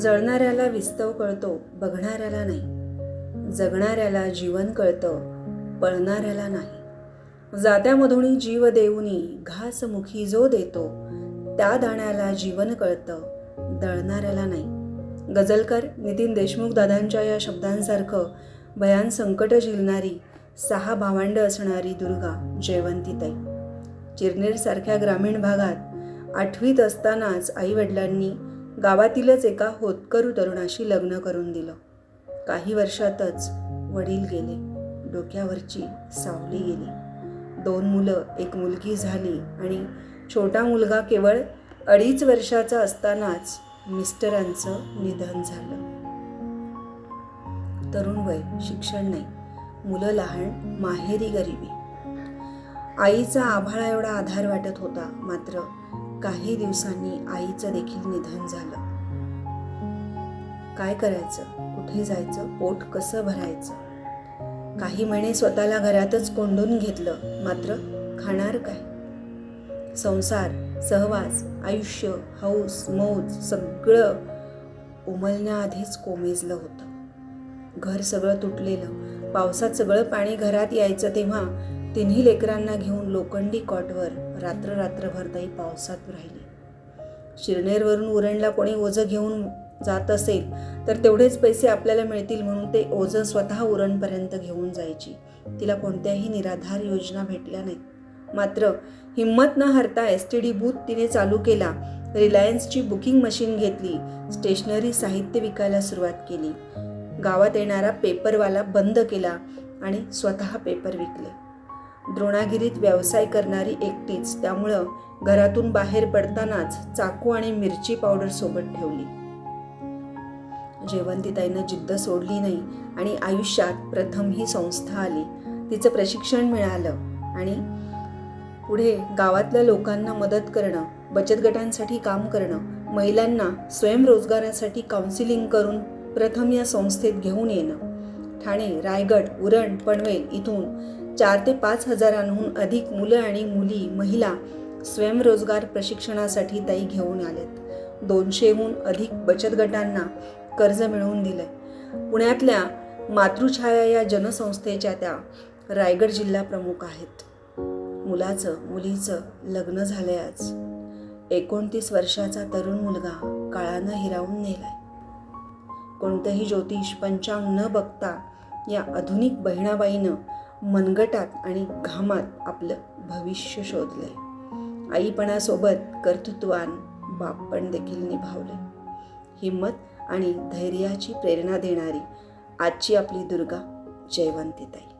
जळणाऱ्याला विस्तव कळतो बघणाऱ्याला नाही. जगणाऱ्याला जीवन कळतं पळणाऱ्याला नाही. जात्यामधुनी जीव देऊनी घासमुखी जो देतो त्या दाण्याला जीवन कळतं दळणाऱ्याला नाही. गजलकर नितीन देशमुख दादांच्या या शब्दांसारखं भयान संकट झेलणारी सहा भावंड असणारी दुर्गा जयवंतीताई. चिरनेरसारख्या ग्रामीण भागात आठवीत असतानाच आईवडिलांनी गावातीलच एका होतकरू तरुणाशी लग्न करून दिलं. काही वर्षातच वडील गेले. डोक्यावरची सावली गेली. दोन मुलं एक मुलगी झाली आणि छोटा मुलगा केवळ अडीच वर्षाचा असतानाच मिस्टरांचं निधन झालं. तरुण वय शिक्षण नाही. मुलं लहान माहेरी गरिबी. आईचा आभाळा एवढा आधार वाटत होता मात्र काही दिवसांनी आईचं देखील निधन झालं. काय करायचं? कुठे जायचं? पोट कसं भरायचं? काही महिने स्वतःला घरातच कोंडून घेतलं. मात्र खाणार काय? संसार सहवास आयुष्य हौस मौज सगळं उमलण्याआधीच कोमेजलं होतं. घर सगळं तुटलेलं. पावसात सगळं पाणी घरात यायचं तेव्हा तिन्ही लेकरांना घेऊन लोखंडी कॉटवर रात्र रात्रभर ताई पावसात राहिली. शिरनेरवरून उरणला कोणी ओझं घेऊन जात असेल तर तेवढेच पैसे आपल्याला मिळतील म्हणून ते ओझं स्वतः उरणपर्यंत घेऊन जायची. तिला कोणत्याही निराधार योजना भेटल्या नाहीत. मात्र हिंमत न हरता एस टी डी बूथ तिने चालू केला. रिलायन्सची बुकिंग मशीन घेतली. स्टेशनरी साहित्य विकायला सुरुवात केली. गावात येणारा पेपरवाला बंद केला आणि स्वतः पेपर विकले. द्रोणागिरीत व्यवसाय करणारी एकटीच. त्यामुळं घरातून बाहेर पडतानाच चाकू आणि मिरची पावडर सोबत ठेवली. जेवंतीताईनं जिद्द सोडली नाही आणि आयुष्यात प्रथम ही संस्था आली. तिचं प्रशिक्षण मिळालं आणि पुढे गावातल्या लोकांना मदत करणं बचत गटांसाठी काम करणं महिलांना स्वयंरोजगारासाठी काउन्सिलिंग करून प्रथम या संस्थेत घेऊन येणं. ठाणे रायगड उरण पनवेल इथून चार ते पाच हजारांहून अधिक मुलं आणि मुली महिला स्वयंरोजगार प्रशिक्षणासाठी ताई घेऊन आलेत. दोनशेहून अधिक बचत गटांना कर्ज मिळवून दिलंय. पुण्यातल्या मातृछाया या जनसंस्थेच्या त्या रायगड जिल्हा प्रमुख आहेत. मुलाचं मुलीचं लग्न झालंय आज. एकोणतीस वर्षाचा तरुण मुलगा काळानं हिरावून नेलाय. कोणतंही ज्योतिष पंचांग न बघता या आधुनिक बहिणाबाईनं मनगटात आणि घामात आपलं भविष्य शोधलंय. आईपणासोबत कर्तृत्वान बापपण देखील निभावले. हिंमत आणि धैर्याची प्रेरणा देणारी आजची आपली दुर्गा जयवंतीताई.